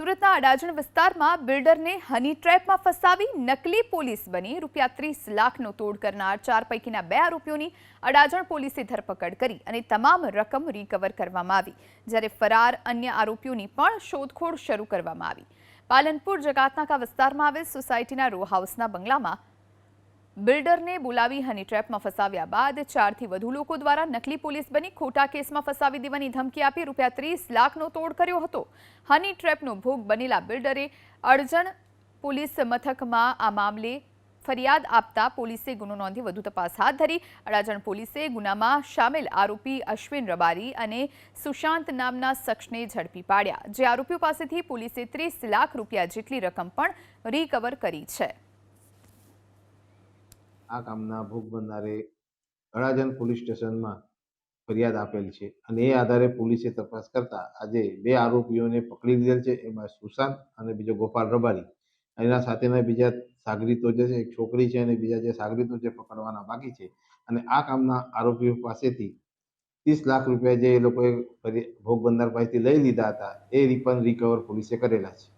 સુરતના અડાજણ વિસ્તારમાં બિલ્ડરને હની ટ્રેપમાં ફસાવી નકલી પોલીસ બની. રૂપિયા ત્રીસ લાખનો તોડ કરનાર ચાર પૈકીના બે આરોપીઓની અડાજણ પોલીસે ધરપકડ કરી અને તમામ રકમ રિકવર કરવામાં આવી, જ્યારે ફરાર અન્ય આરોપીઓની પણ શોધખોળ શરૂ કરવામાં આવી. પાલનપુર જગાતનાકા વિસ્તારમાં આવેલ સોસાયટીના રો હાઉસના બંગલામાં બિલ્ડરને બોલાવી હની ટ્રેપમાં ફસાવ્યા બાદ ચારથી વધુ લોકો દ્વારા નકલી પોલીસ બની ખોટા કેસમાં ફસાવી દેવાની ધમકી આપી રૂપિયા ત્રીસ લાખનો તોડ કર્યો હતો. હની ટ્રેપનો ભોગ બનેલા બિલ્ડરે અડજણ પોલીસ મથકમાં આ મામલે ફરિયાદ આપતા પોલીસે ગુનો નોંધી વધુ તપાસ હાથ ધરી. અડાજણ પોલીસે ગુનામાં સામેલ આરોપી અશ્વિન રબારી અને સુશાંત નામના શખ્સને ઝડપી પાડ્યા, જે આરોપીઓ પાસેથી પોલીસે ત્રીસ લાખ રૂપિયા જેટલી રકમ પણ રિકવર કરી છે. આ કામના ભોગ બનનારે અડાજણ પોલીસ સ્ટેશનમાં ફરિયાદ આપેલ છે અને એ આધારે પોલીસે તપાસ કરતા આજે બે આરોપીઓને પકડી લીધેલ છે, એમાં સુશાંત અને બીજો ગોપાલ રબારી. એના સાથેના બીજા સાગરીતો જે છે, એક છોકરી છે અને બીજા જે સાગરીતો છે પકડવાના બાકી છે. અને આ કામના આરોપીઓ પાસેથી ત્રીસ લાખ રૂપિયા જે એ લોકોએ ભોગ બનનાર પાસેથી લઈ લીધા હતા, એ પણ રિકવર પોલીસે કરેલા છે.